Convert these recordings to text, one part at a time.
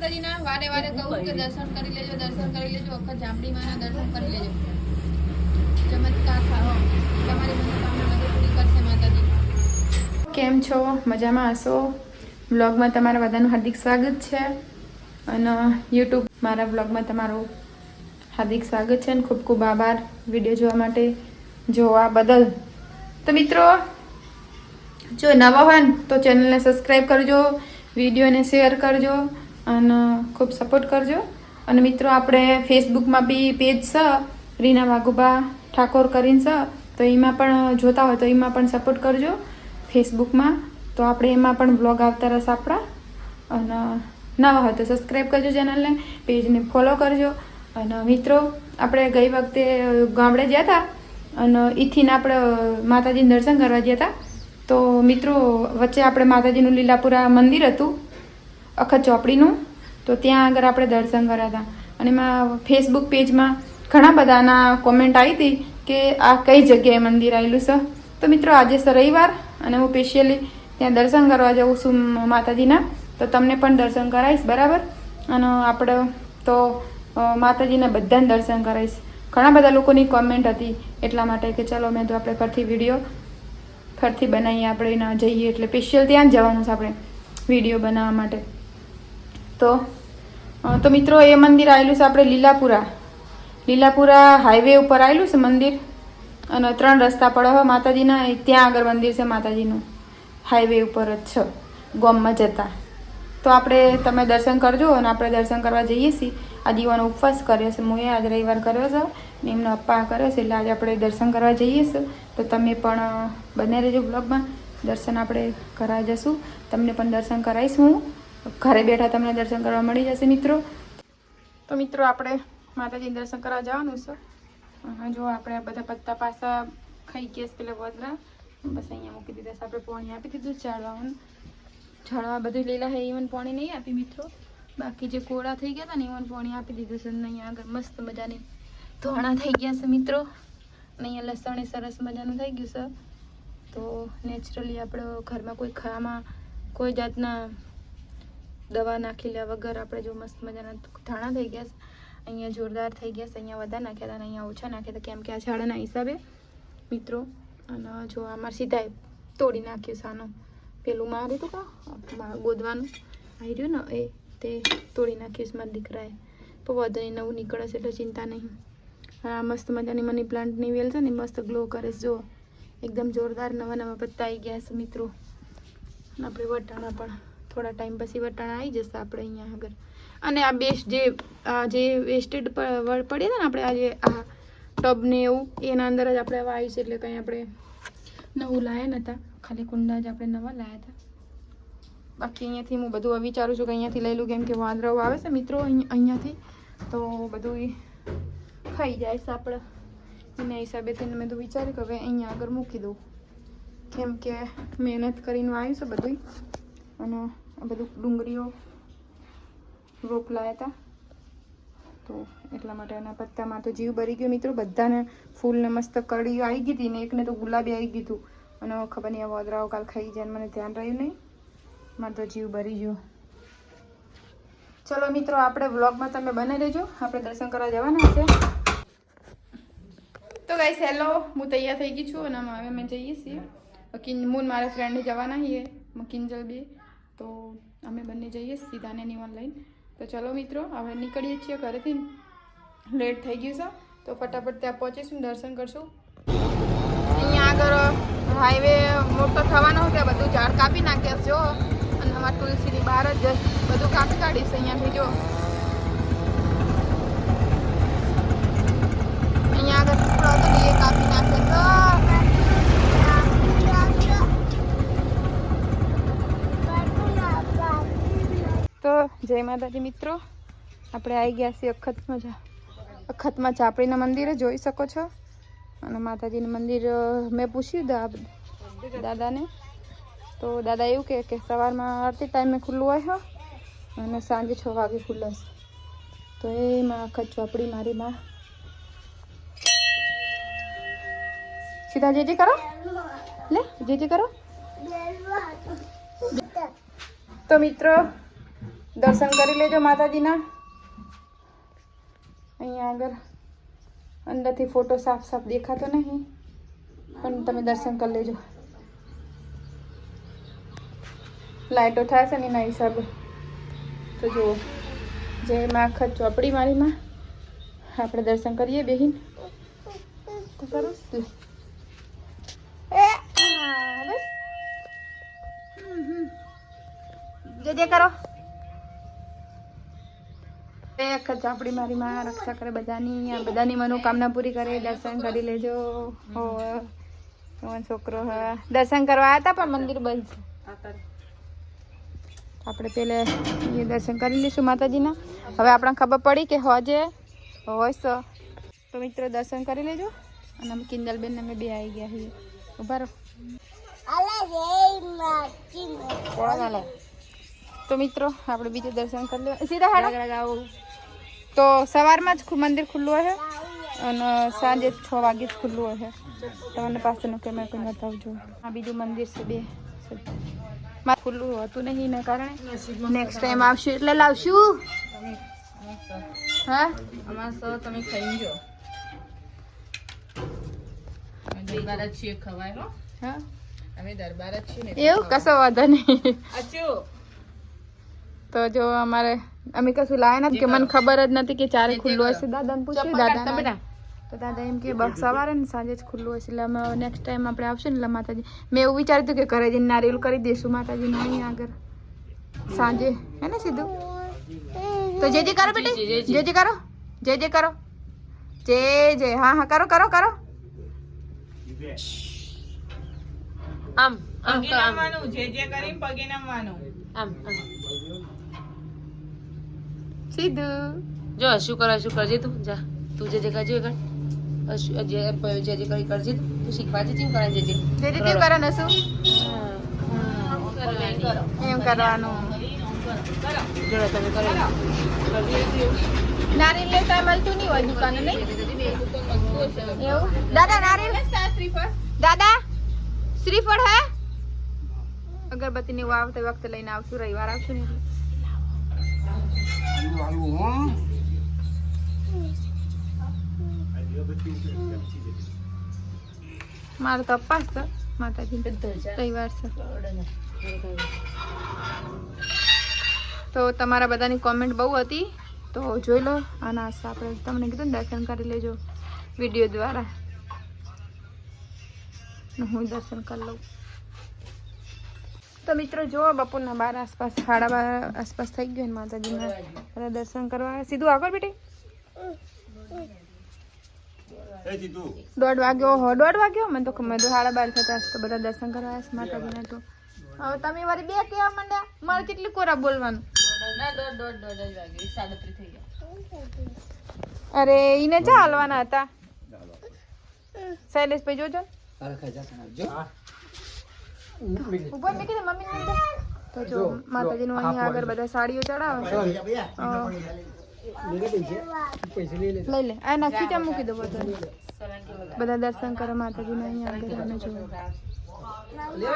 માતાજીના વારે વારે કહું કે દર્શન કરી લેજો દર્શન કરી લેજો વખત જામડી માના દર્શન કરી લેજો. ચમત્કાર થાઓ તમારી મનોકામના બધું પૂરી કરશે માતાજી. કેમ છો? મજામાં હશો? બ્લોગમાં તમારા બધાનું હાર્દિક સ્વાગત છે. અને યુટ્યુબ મારા બ્લોગમાં તમારું હાર્દિક સ્વાગત છે અને ખૂબ ખૂબ આભાર વીડિયો જોવા માટે. જોવા બદલ. તો મિત્રો જો નવા હોય તો ચેનલને સબસ્ક્રાઈબ કરજો વિડીયોને શેર કરજો. અને, ખૂબ સપોર્ટ કરજો. અને મિત્રો, આપણે ફેસબુકમાં બી પેજ છે, રીના વાઘુબા ઠાકોર કરીને છે, તો એમાં પણ જોતા હોય તો એમાં પણ સપોર્ટ કરજો ફેસબુકમાં તો આપણે એમાં પણ બ્લોગ આવતા રહેશે આપણા. અને નવા હોય તો સબસ્ક્રાઈબ કરજો ચેનલને પેજને ફોલો કરજો. અને મિત્રો, આપણે ગઈ વખતે ગામડે ગયા હતા અને ઈથીને આપણે માતાજીને દર્શન કરવા ગયા હતા તો મિત્રો, વચ્ચે આપણે માતાજીનું લીલાપુરા મંદિર હતું. અખત ચોપડીનું. તો ત્યાં આગળ આપણે દર્શન કર્યા હતા. અને એમાં ફેસબુક પેજમાં ઘણા બધાના કોમેન્ટ આવી હતી કે આ કઈ જગ્યાએ મંદિર આવેલું છે. તો મિત્રો, આજે છે રવિવાર અને હું સ્પેશિયલી ત્યાં દર્શન કરવા જાઉં છું માતાજીના. તો તમને પણ દર્શન કરાવીશ, બરાબર? અને આપણે તો માતાજીના બધાને દર્શન કરાવીશ. ઘણા બધા લોકોની કોમેન્ટ હતી એટલા માટે કે ચલો, મેં તો આપણે ફરથી વીડિયો ફરથી બનાવીએ આપણે એના જઈએ એટલે સ્પેશિયલ ત્યાં જ જવાનું છે આપણે વીડિયો બનાવવા માટે. તો તો મિત્રો એ મંદિર આવેલું છે આપણે લીલાપુરા. લીલાપુરા હાઈવે ઉપર આવેલું છે મંદિર. અને ત્રણ રસ્તા પડે હવે માતાજીના ત્યાં આગળ મંદિર છે માતાજીનું. હાઈવે ઉપર જ છે, ગોમમાં જતા. તો આપણે, તમે દર્શન કરજો અને આપણે દર્શન કરવા જઈએ છીએ. આ દીવાનો ઉપવાસ કર્યો છે, મુએ આજ રવિવાર કર્યો છે ને અપ્પા કર્યો છે એટલે આજે આપણે દર્શન કરવા જઈએ છીએ. તો તમે પણ, બને રહેજો બ્લોગમાં દર્શન આપણે કરાવી જશું. તમને પણ દર્શન કરાવીશ હું. ઘરે બેઠા તમને દર્શન કરવા મળી જશે મિત્રો. તો મિત્રો, આપણે માતાજી દર્શન કરવા જવાનું છે. જો આપણે બધા પત્તા પાસા ખાઈ ગયા પેલા વધરા બસ અહીંયા મૂકી દીધા છે. આપણે પાણી આપી દીધું ચાળવાનું ઝાડવા બધું લીલા હે ઇવન પાણી નહીં આપી મિત્રો. બાકી જે કોળા થઈ ગયા હતા ને ઇવન પાણી આપી દીધું છે. અહીંયા આગળ મસ્ત મજાની ધોણા થઈ ગયા છે મિત્રો. અહીંયા લસણ એ સરસ મજાનું થઈ ગયું છે. તો નેચરલી આપણે ઘરમાં કોઈ ખાવામાં કોઈ જાતના દવા નાખી લેવા વગર આપણે જો મસ્ત મજાના ધાણા થઈ ગયા અહીંયા જોરદાર થઈ ગયા અહીંયા વધારે નાખ્યા હતા અને અહીંયા ઓછા નાખ્યા હતા. કેમ કે આ ઝાડના હિસાબે મિત્રો, અને જો અમારે સીધા તોડી નાખ્યું સાનું પેલું માર્યું હતું કા? ગોદવાનું. આવી રહ્યું ને, એ તે તોડી નાખ્યું છે મારા દીકરાએ. તો વધારે નવું નીકળે છે એટલે ચિંતા નહીં. આ મસ્ત મજાની મની પ્લાન્ટની વેલ છે ને મસ્ત ગ્લો કરે છે. જો, એકદમ જોરદાર નવા નવા પત્તા આવી ગયા છે મિત્રો. આપણે વટાણા પણ થોડા ટાઈમ પછી વટાણા આવી જશે આપણે અહીંયા આગળ. અને આ બેસ્ટ જે, આ જે વેસ્ટેડ પડે પડીએ ને આપણે આ જે આ ટબને એવું, એના અંદર જ આપણે હવે આવી છે એટલે કંઈ આપણે નવું લાયા નહોતા ખાલી કુંડા જ આપણે નવા લાયા હતા. બાકી અહીંયાથી હું બધું વિચારું છું કે અહીંયાથી લઈ લઉં કેમ કે વાંદરાઓ આવે છે મિત્રો અહીં- અહીંયાથી. તો બધું ખાઈ જાય છે આપણે. એના હિસાબેથી મેં તો વિચાર્યું કે હવે અહીંયા આગળ મૂકી દઉં. કેમ કે મહેનત કરીને આવ્યું છે બધું અને આ બધું ડુંગળીઓ રોપ લાયા હતા. તો એટલા માટે એના પત્તામાં તો જીવ ભરી ગયો. મિત્રો, બધાને ફૂલને મસ્ત કડીઓ આવી ગઈ હતી ને એકને તો ગુલાબી આવી ગયું હતું. અને ખબર નહીં, આ વોદરાઓ કાલ ખાઈ જાય મને ધ્યાન રહ્યું નહીં. મારે તો જીવ ભરી ગયો. ચલો મિત્રો, આપણે વ્લોગમાં તમે બને રહેજો આપણે દર્શન કરવા જવાના છે. તો ગાઈસ હેલો હું તૈયાર થઈ ગઈ છું અને હવે અમે જઈએ છીએ. કિન મૂન મારા ફ્રેન્ડને જવાના છીએ. કિંજલ બી તો અમે બંને જઈએ સીધા નિવન લઈને. તો ચલો મિત્રો, હવે નીકળીએ છીએ ઘરેથી. લેટ થઈ ગયું છે. તો ફટાફટ ત્યાં પહોંચીશું દર્શન કરશું. અહીંયા આગળ હાઈવે મોટો થવાનો હોય ત્યાં બધું ઝાડ કાપી નાખ્યા જો અને અમારા તુલસીની બહાર જ બધું કાપી કાઢીશ અહીંયાથી જો અહીંયા આગળ ટુકડો હતો ને એ કાપી નાખ્યો તો જય માતાજી મિત્રો. આપણે આવી ગયા છીએ અખતમાં જા. અખતમાં ચાપડીના મંદિરે, જોઈ શકો છો. અને માતાજીનું મંદિર મેં પૂછ્યું દાદાને. તો દાદા એવું કહે કે સવારમાં આરતી ટાઈમે ખુલ્લું હોય અને સાંજે છ વાગે ખુલ્લું છે. તો એમાં અખત ચોપડી મારી માં. સીધા જે જે કરો. લે જે જે કરો. તો મિત્રો દર્શન કરી લેજો માતાજીના અહીંયા આગળ અંદરથી ફોટો સાફ સાફ દેખાતો નહીં પણ તમે દર્શન કરી લેજો લાઇટો થાય છે ને એના હિસાબે તો જુઓ જય માં આખા ચોપડી મારીમાં આપણે દર્શન કરીએ બેહીન તો સરસ લે. હા, બસ. હમ, હમ. જય જય કરો એ જ ચોપડી મારી માં રક્ષા કરે બધાની બધાની મનોકામના પૂરી કરે. દર્શન કરી લેજો. હો છોકરો હ. દર્શન કરવા આવ્યા હતા પણ મંદિર બંધ છે. આપણે પેલે એ દર્શન કરી લઈશું માતાજીના. હવે આપણને ખબર પડી કે હોજે હોય તો તો મિત્રો દર્શન કરી લેજો. અને અમે કિંજલબેન અમે બે આવી ગયા છીએ. ઊભા રહો. તો મિત્રો આપણે બીજું દર્શન કરી લો. સીધા હાડો તો સવારમાં જ ખુ- મંદિર ખુલ્લું હોય અને સાંજે છ વાગે જ ખુલ્લું હોય તમને પાસેનું કેમેરા કોઈ બતાવજો આ બીજું મંદિર છે બે માં ખુલ્લું હતું નહીં એના કારણે નેક્સ્ટ ટાઈમ આવશું એટલે લાવશું હા અમાર સર તમે ખાઈ જો દરબાર જ છીએ ખવાય હો હા અમે દરબાર જ છીએ ને એવું કશો વાંધો નહીં અચ્છો તો જો અમારે અમે કશું લાયા નથી કે મને ખબર જ નથી કે ચારે ખુલ્લું હશે. દાદાને પૂછ્યું દાદા તો દાદા એમ કે બસ સવારે ને સાંજે જ ખુલ્લું હશે. એટલે અમે નેક્સ્ટ ટાઈમ આપણે આવશું ને એટલે માતાજી. મેં એવું વિચાર્યું હતું કે ઘરે જઈને નારિયેલ કરી દઈશું. માતાજીને અહીં આગળ. સાંજે. હે ને સીધું? તો જે જે કરો બેટી જે જે કરો જે જે કરો. જે જે. હા હા કરો કરો કરો. આમ આમ નમવાનું જે જે કરી પગે નમવાનું. આમ આમ. સીધું. જો શું કરે શું કરજે તું. જા. તું જે જે કરજે કર. અશુ- જે જે જે કરી કરજે તું. શીખવા જે ચીમ કરે જે જે. જે જે ને શું એમ કરવાનું. જોડે તમે કરો નારિયેલ લેતા મળતું નહીં હોય દુકાને નહીં? એવું? દાદા શ્રીફળ દાદા શ્રીફળ હે? અગરબત્તી ની વાવ તે વખતે લઈને આવશું રવિવાર આવશું ને. મારે તો અપાસ છે. માતાજી રવિવાર છે. તો તમારા બધાની કોમેન્ટ બહુ હતી. તો જોઈ લો, આના આપણે તમને કીધું ને, દર્શન કરી લેજો વીડિયો દ્વારા. હું દર્શન કરી લઉં. તો મિત્રો જો બપોરના બાર આસપાસ સાડા બાર આસપાસ થઈ ગયું ને માતાજીના બધા દર્શન કરવા સીધું આગળ બેટી? દોઢ વાગ્યો હો દોઢ વાગ્યો? મને તો ખબર સાડા બાર થતા તો બધા દર્શન કરવા આવ્યા માતાજીના તો. હવે તમે વારી બે કહેવા માંડ્યા? મારે કેટલી કોરા બોલવાનું? ના દોઢ દોઢ દોઢ જ વાગે. સાડત્રીસ થઈ ગયા. અરે એને ચા હાલવાના હતા? શૈલેષભાઈ જોજો ઉપર મેં દે મમ્મી ને તો જો માતાજીનું અહીંયા આગળ બધા સાડીઓ ચડાવે. છે લઈ લે. આ નાખી મૂકી દો બધા બધા દર્શન કરો માતાજીના અહીંયા આગળ તમે જો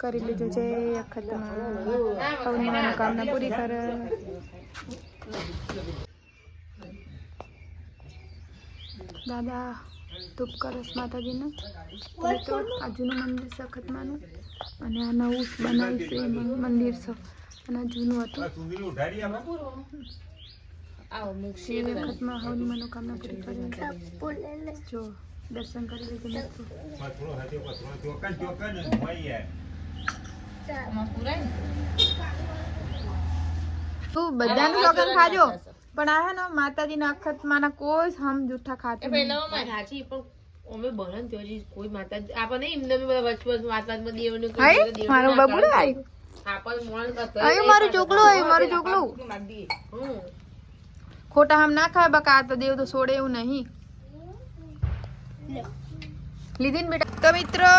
કરી લીધું છે અખતમાં. સૌની મનોકામના પૂરી કરે. દાદા. ધૂપ કરસ માતાજીનું તો આ જૂનું મંદિર સખતમાનું અને આ નવું બનાવ્યું છે એ મંદિર છે. અને જૂનું હતું. આવો એ વખતમાં હવની મનોકામના પૂરી કરે જો દર્શન કરી લીધું મિત્રો. તું બધાનું લગન ખાજો પણ આ હે ને માતાજીના અખતમાના કોઈ હમ જૂઠા ખાતું પેલા માં સાચી પણ અમે બરન થયો ત્યાં કોઈ માતા આપણને એમને બધા વચ વચ માતામાં દેવનું દેવનું મારું બબડું કરે. મોણ કરતા આયો મારું ચોકલું આયો મારું ચોકલું. ખોટા હમ ના ખાય બકા આ તો દેવ તો છોડે એવું નહીં. લીધી ને બેટા. તો મિત્રો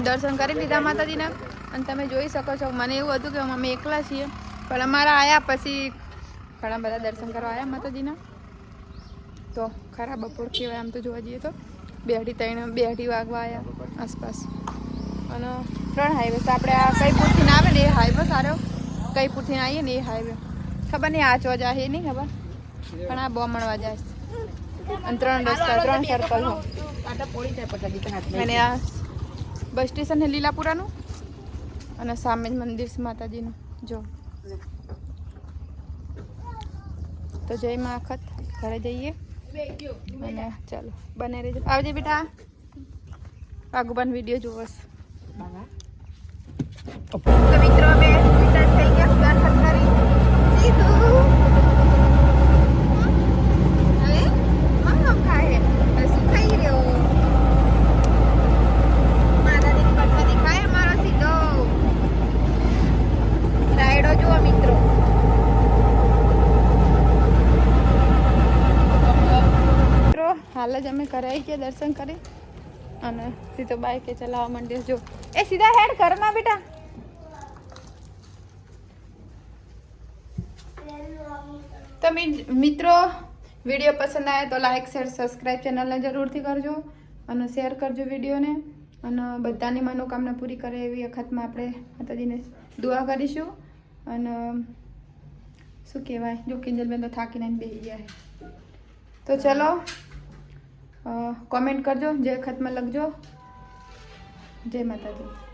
દર્શન કરી લીધા માતાજીના. અને તમે જોઈ શકો છો મને એવું હતું કે અમે એકલા છીએ. પણ અમારા આયા પછી ઘણા બધા દર્શન કરવા આવ્યા માતાજીના. તો ખરા બપોર કહેવાય આમ તો જોવા જઈએ તો. બે અઢી ત્રણ, બે અઢી વાગવા આવ્યા આસપાસ. અને ત્રણ હાઈવે તો આપણે આ કઈ પૂરથી ના આવે ને એ હાઈવે સારો. કઈ પૂરથી આવીએ ને એ હાઈવે ખબર નહીં, આ ચોજા છે નહીં ખબર. પણ આ બોમણવા જાય. છે. અને ત્રણ રસ્તા, ત્રણ સર્કલ અને આ બસ સ્ટેશન છે લીલાપુરાનું. અને સામે જ મંદિર છે માતાજીનું. જો. તો જય માં આખત ઘરે જઈએ. અને ચાલો બને રહેજો. આવજે બેટા. આગુબાન વીડિયો જોવસ તો મિત્રો અમે રિટર્ન થઈ ગયા દર્શન કરી સીધું હવે મમ્મ ખાય હવે શું ખાઈ રહ્યો માતાજીની પ્રસાદી ખાય અમારો સીધો રાયડો જુઓ મિત્રો મિત્રો હાલ આવી ગયા દર્શન કરી? અને સીધો બાઈકે ચલાવવા માંડ્યો. જો, એ સીધા હેડ ઘરમાં બેટા. તો મિત્રો, વીડિયો પસંદ આવે તો લાઈક શેર સબસ્ક્રાઈબ ચેનલને જરૂરથી કરજો અને શેર કરજો વિડીયોને. અને બધાની મનોકામના પૂરી કરે એવી વખતમાં આપણે માતાજીને દુઆ કરીશું. અને શું કહેવાય? જો કિંજલબેન તો થાકીને બેસી ગયા તો ચલો કોમેન્ટ કરજો જે ખતમાં લખજો. જય માતાજી.